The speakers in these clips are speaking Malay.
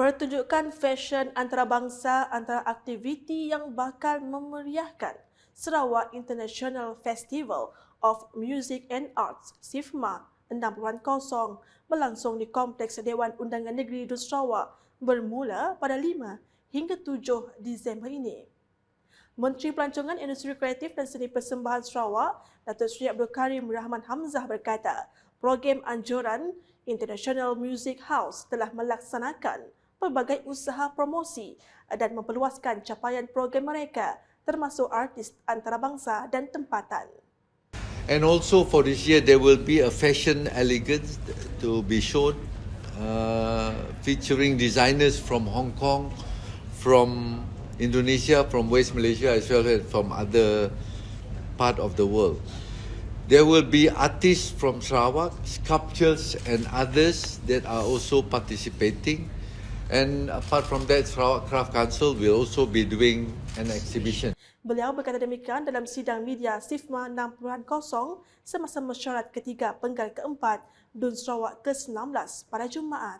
Pertunjukan fashion antarabangsa antara aktiviti yang bakal memeriahkan Sarawak International Festival of Music and Arts SIFMA 6.0 berlangsung di Kompleks Dewan Undangan Negeri Dun Sarawak bermula pada 5 hingga 7 Disember ini. Menteri Pelancongan Industri Kreatif dan Seni Persembahan Sarawak, Datuk Seri Abdul Karim Rahman Hamzah berkata, program anjuran International Music House telah melaksanakan pelbagai usaha promosi dan memperluaskan capaian program mereka termasuk artis antarabangsa dan tempatan. And also for this year, there will be a fashion elegance to be shown, uh, featuring designers from Hong Kong, from Indonesia, from West Malaysia, as well as from other part of the world. There will be artists from Sarawak, sculptures and others that are also participating. And apart from that, Sarawak Craft Council will also be doing an exhibition. Beliau berkata demikian dalam sidang media SIFMA 6.0 semasa mesyuarat ketiga penggal keempat Dun Sarawak ke-19 pada Jumaat.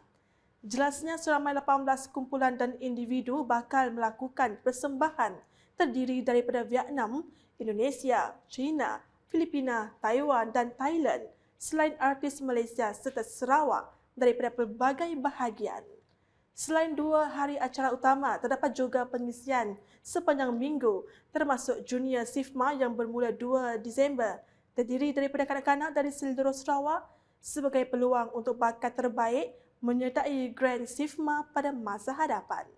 Jelasnya seramai 18 kumpulan dan individu bakal melakukan persembahan terdiri daripada Vietnam, Indonesia, China, Filipina, Taiwan dan Thailand selain artis Malaysia serta Sarawak daripada pelbagai bahagian. Selain dua hari acara utama, terdapat juga pengisian sepanjang minggu termasuk Junior SIFMA yang bermula 2 Disember terdiri daripada kanak-kanak dari seluruh Sarawak sebagai peluang untuk bakat terbaik menyertai Grand SIFMA pada masa hadapan.